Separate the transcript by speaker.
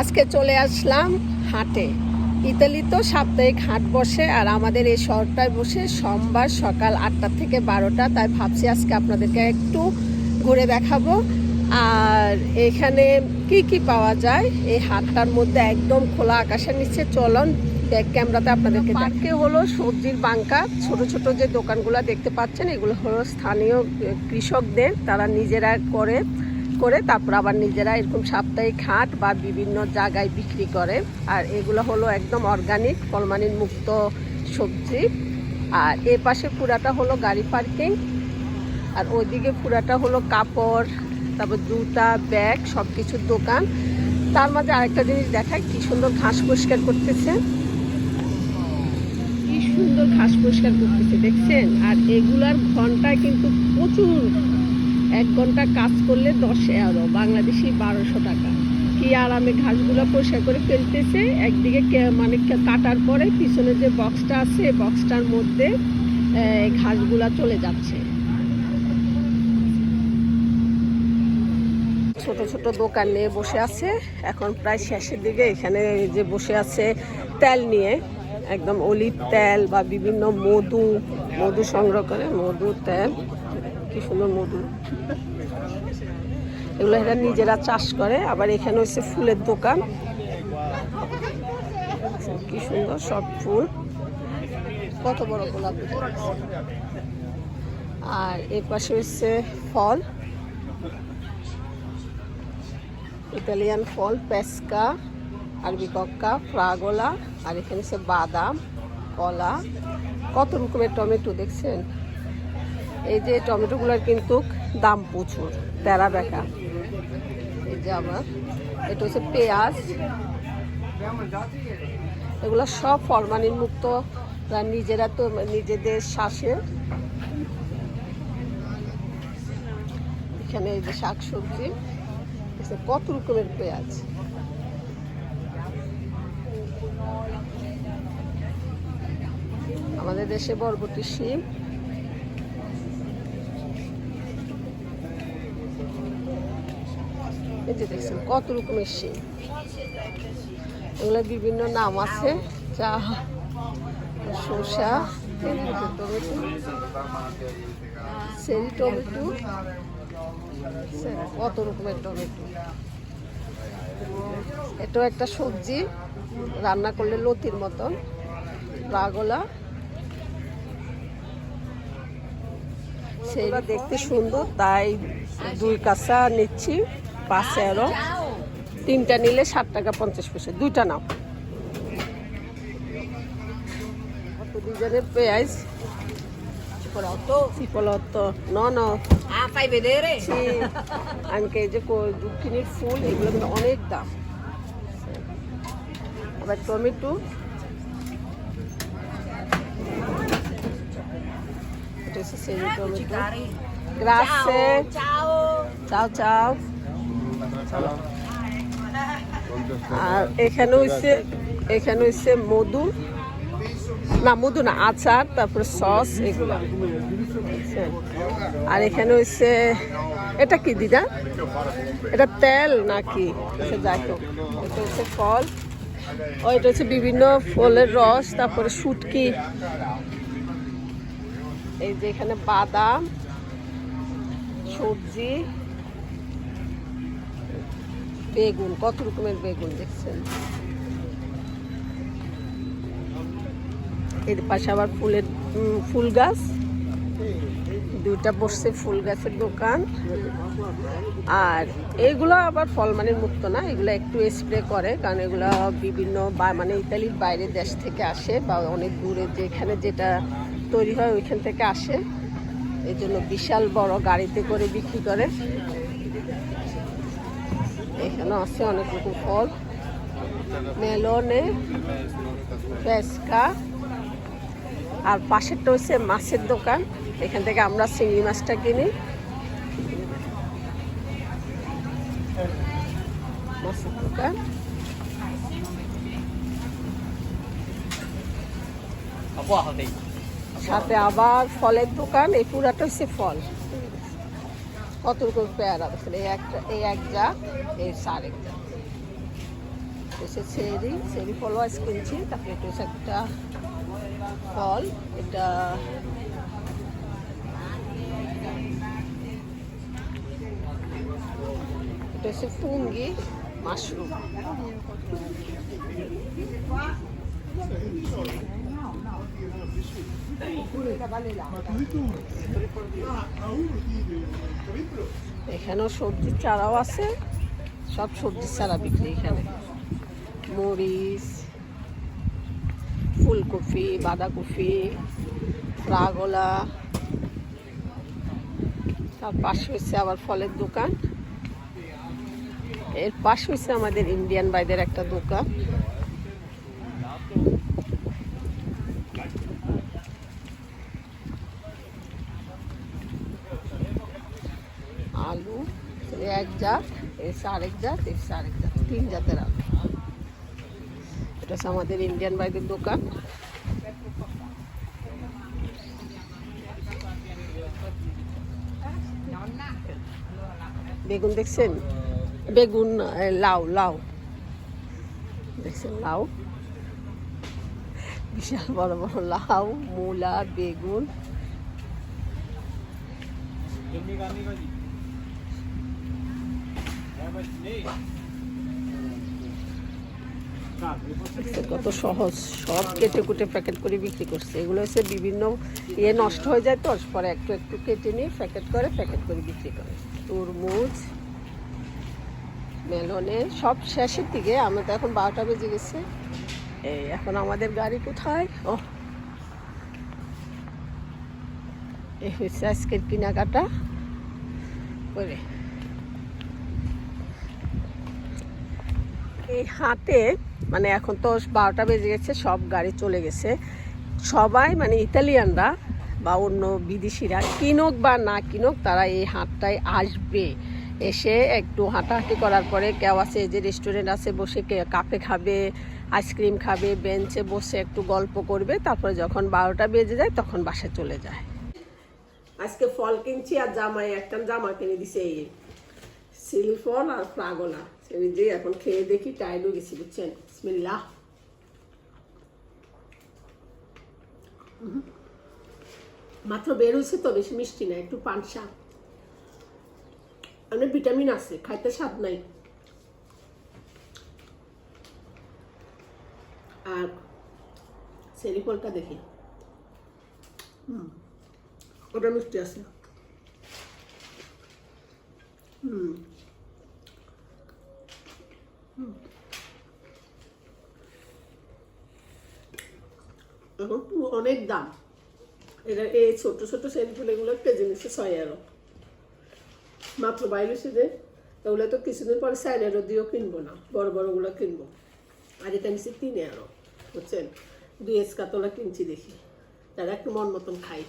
Speaker 1: আজকে চলে আসলাম হাটে। ইতালি তো সাপ্তাহিক হাট বসে আর আমাদের এই শহরটায় বসে সোমবার সকাল আটটা থেকে বারোটা তাই ভাবছি আজকে আপনাদেরকে একটু ঘুরে দেখাবো। আর এখানে কি কি পাওয়া যায়? এই হাটটার মধ্যে একদম খোলা আকাশের নিচে চলন ব্যাক ক্যামেরাতে আপনাদেরকে পার্কে হলো সবজির বাঙ্কা ছোট ছোট যে দোকানগুলো দেখতে পাচ্ছেন এগুলো হলো স্থানীয় কৃষকদের তারা নিজেরা করে। করে তারপর আবার নিজেরা এরকম সাপ্তাহিক হাট বা বিভিন্ন জায়গায় বিক্রি করে। আর এগুলো হলো একদম অর্গানিক ফলমানির মুক্ত সবজি। আর এ পাশে পুরাটা হলো গাড়ি পার্কিং আর ওইদিকে পুরাটা হলো কাপড়, তারপর জুতা ব্যাগ সব কিছুর দোকান। তার মাঝে আরেকটা জিনিস দেখায় কি সুন্দর ঘাস পরিষ্কার করতেছে। কি সুন্দর ঘাস পরিষ্কার করতেছে, দেখছেন? আর এগুলার ঘন্টায় কিন্তু প্রচুর এক ঘণ্টা কাজ করলে দশ এগারো বাংলাদেশি বারোশো টাকা। কি আরামে ঘাসগুলো পরিষ্কার করে ফেলতেছে, একদিকে মানে কাটার পরে পিছনে যে বক্সটা আছে বক্সটার মধ্যে ঘাসগুলা চলে যাচ্ছে। ছোট ছোট দোকান নিয়ে বসে আছে। এখন প্রায় শেষের দিকে, এখানে যে বসে আছে তেল নিয়ে। একদম অলিভ তেল বা বিভিন্ন মধু মধু সংগ্রহ করে, মধু, তেল। কি সুন্দর মধু। এগুলো এরা নিজেরা চাষ করে আবার এখানে হচ্ছে ফুলের দোকান। কি সুন্দর সব ফুল। কত বড় গোলাপ আর এর পাশে হচ্ছে ফল। ইতালিয়ান ফল পেস্কা আরবি কক্কা ফ্রাগোলা আর এখানে হচ্ছে বাদাম কলা। কত রকমের টমেটো দেখছেন? এই যে টমেটোগুলোর কিন্তু দাম প্রচুর, তেরা বেকা। এই যে আবার, এটা হচ্ছে পেঁয়াজ। এগুলো সব ফরমালিন মুক্ত নিজেরা তো নিজেদের শ্বাসে এখানে এই যে শাক সবজি কত রকমের পেঁয়াজ। আমাদের দেশে বরবটি, শিম এই যে দেখছেন, কত রকমের শিম এগুলো বিভিন্ন নাম আছে, চা, শসা টমেটো সেরি টমেটো, কত রকমের টমেটো। এটাও একটা সবজি, রান্না করলে লতির মতন, রাগোলা। সেইটা দেখতে সুন্দর, তাই দুই কাঁচা নিচ্ছি। পাঁচে আরও তিনটা নিলে ষাট টাকা পঞ্চাশ পয়সা। দুইটা নাও। কত দুজনের পেঁয়াজ। আনকে যে দুঃখিনীর ফুল এগুলো কিন্তু অনেক দাম। আবার টমেটো. গ্রাসে. চাও চাও। আর এখানে হচ্ছে এখানে হচ্ছে মধু। না মধু না, আচার, তারপরে সস, এগুলো। আর এখানে হচ্ছে এটা কি দিদা? এটা তেল নাকি? সে যাই হোক, এটা হচ্ছে ফল। ও, এটা হচ্ছে বিভিন্ন ফলের রস, তারপরে শুটকি। এই যে এখানে বাদাম, সবজি। বেগুন, কত রকমের বেগুন দেখছেন? এর পাশে আবার ফুলের ফুল গাছ। দুইটা বসছে ফুল গাছের দোকান। আর এগুলো আবার ফল মানে মুক্ত না, এগুলো একটু স্প্রে করে, কারণ এগুলো বিভিন্ন বা- মানে ইতালির বাইরের দেশ থেকে আসে বা অনেক দূরে যেখানে যেটা তৈরি হয় ওইখান থেকে আসে। এই জন্য বিশাল বড় গাড়িতে করে বিক্রি করে। এখানে আছে অনেক রকম ফল। মেলনে পেস্কা আর পাশেরটা হচ্ছে মাছের দোকান। এখান থেকে আমরা চিংড়ি মাছটা কিনি। মাছের দোকান। সাথে আবার ফলের দোকান এই পুরাটা হচ্ছে ফল। কত রকম পেয়ারা? দেখেন এই একটা, এই এক যা, এই সার এক যা। হচ্ছে চেরি চেরি ফলও আইস কিনছি তারপরে এটা হচ্ছে একটা ফল, এটা এটা হচ্ছে ফুঙ্গি মাশরুম। এখানেও সবজির চারাও আছে, সব সবজির চারা বিক্রি এখানে। মরিচ, ফুলকপি, বাঁধাকপি, রাগলা, তার পাশে হচ্ছে আবার ফলের দোকান। এর পাশে হচ্ছে আমাদের ইন্ডিয়ান বাইদের একটা দোকান। আলু, এক জাত এসে আরেক জাত এসে আরেক জাত, তিন জাতের আলু। এটা হচ্ছে আমাদের ইন্ডিয়ান বাইদের দোকান। বেগুন দেখছেন? বেগুন লাউ লাউ। দেখছেন লাউ? বিশাল বড় বড় লাউ, মূলা, বেগুন। দেখছেন কত সহজ। সব কেটে কুটে প্যাকেট করে বিক্রি করছে। এগুলো হচ্ছে বিভিন্ন ইয়ে নষ্ট হয়ে যায় তো, পরে একটু একটু কেটে নিয়ে প্যাকেট করে প্যাকেট করে বিক্রি করে। তরমুজ, মেলনে, সব শেষের দিকে, আমরা তো এখন বারোটা বেজে গেছে। এই, এখন আমাদের গাড়ি কোথায়? ও। এই হচ্ছে আজকের কেনাকাটা। করে এই হাতে মানে এখন তো বারোটা বেজে গেছে, সব গাড়ি চলে গেছে। সবাই মানে ইতালিয়ানরা বা অন্য বিদেশিরা, কিনুক বা না কিনুক, তারা এই হাটটায় আসবে। এসে একটু হাঁটাহাঁটি করার পরে কেউ আছে যে রেস্টুরেন্ট আছে, বসে কাপে খাবে আইসক্রিম খাবে, বেঞ্চে বসে একটু গল্প করবে, তারপরে যখন বারোটা বেজে যায় তখন বাসায় চলে যায়। আজকে ফল কিনছি আর জামাই একটা জামা কিনে দিছে, এই সিলি ফল আর ফ্রাগোলা সেই যে এখন খেয়ে দেখি টাইডও গেছি, বুঝছেন? বিসমিল্লা মাত্র বের হয়েছে তো, বেশি মিষ্টি না, একটু পানসা অনেক ভিটামিন আছে, খাইতে স্বাদ নাই আর সেরি ফলটা দেখি। হুম ওটা মিষ্টি আছে। হুম এখন পুরো অনেক দাম। এটা এই ছোট ছোট এগুলো কেজি নিচ্ছে ছয় এরো মাত্র বাইরে যে ওগুলো তো কিছুদিন পরে এরো দিয়েও কিনবো না বড় বড়গুলো কিনবো। আর এটা নিচ্ছে তিন এরো বুঝছেন? দুই এসকাতলা কিনছি দেখি। তারা একটু মন মতন খাই